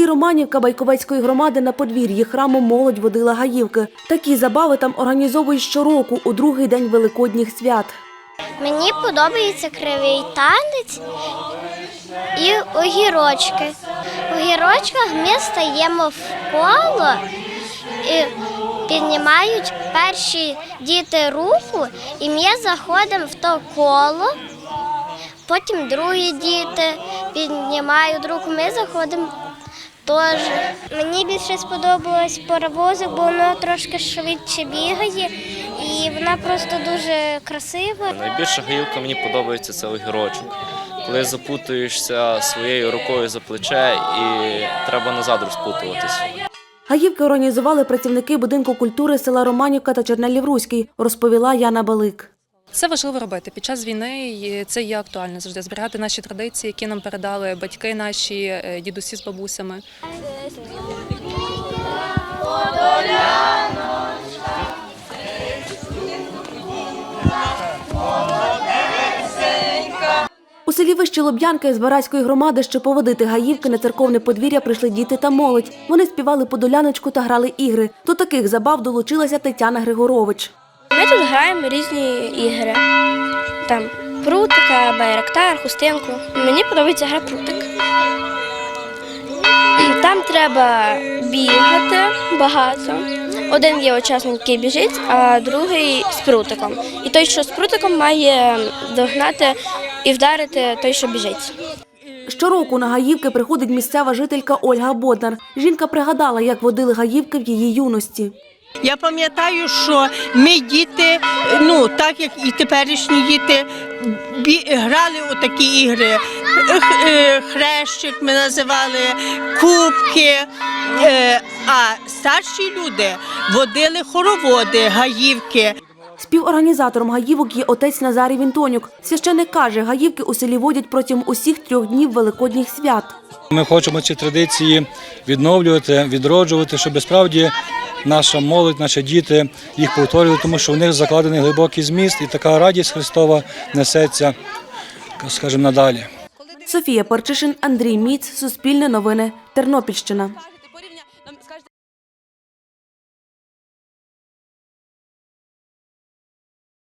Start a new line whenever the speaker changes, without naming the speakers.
Романівка Байковецької громади на подвір'ї храму молодь водила гаївки. Такі забави там організовують щороку у другий день великодніх свят.
Мені подобається кривий танець і огірочки. У огірочках ми стаємо в коло і піднімають перші діти руку, і ми заходимо в то коло. Потім другі діти піднімають руку, ми заходимо теж. Мені більше сподобалось паровозик, бо воно трошки швидше бігає і вона просто дуже красива.
Найбільша гаївка мені подобається це огірочок. Коли запутуєшся своєю рукою за плече і треба назад розпутуватись.
Гаївки організували працівники будинку культури села Романівка та Чернелів Руський, розповіла Яна Балик.
Це важливо робити під час війни. Це є актуально завжди зберігати наші традиції, які нам передали батьки наші, е, дідусі з бабусями.
У селі Вищі Лоб'янки з Барацької громади, щоб поводити гаївки на церковне подвір'я, прийшли діти та молодь. Вони співали подоляночку та грали ігри. До таких забав долучилася Тетяна Григорович.
Ми тут граємо різні ігри. Там прутика, байрактар, хустинку. Мені подобається гра прутик. Там треба бігати багато. Один є учасник, який біжить, а другий з прутиком. І той, що з прутиком, має догнати і вдарити той, що біжить.
Щороку на гаївки приходить місцева жителька Ольга Боднар. Жінка пригадала, як водили гаївки в її юності.
Я пам'ятаю, що ми діти, ну так як і теперішні діти, бі- грали у такі ігри. Х- е, Хрещик ми називали, кубки. Е, А старші люди водили хороводи, гаївки.
Співорганізатором гаївок є отець Назарій Вінтонюк. Священик каже, гаївки у селі водять протягом усіх трьох днів великодніх свят.
Ми хочемо ці традиції відновлювати, відроджувати, щоб справді наша молодь, наші діти їх повторювали, тому що в них закладений глибокий зміст і така радість Христова несеться, скажімо, надалі.
Софія Парчишин, Андрій Міц, Суспільне новини, Тернопільщина.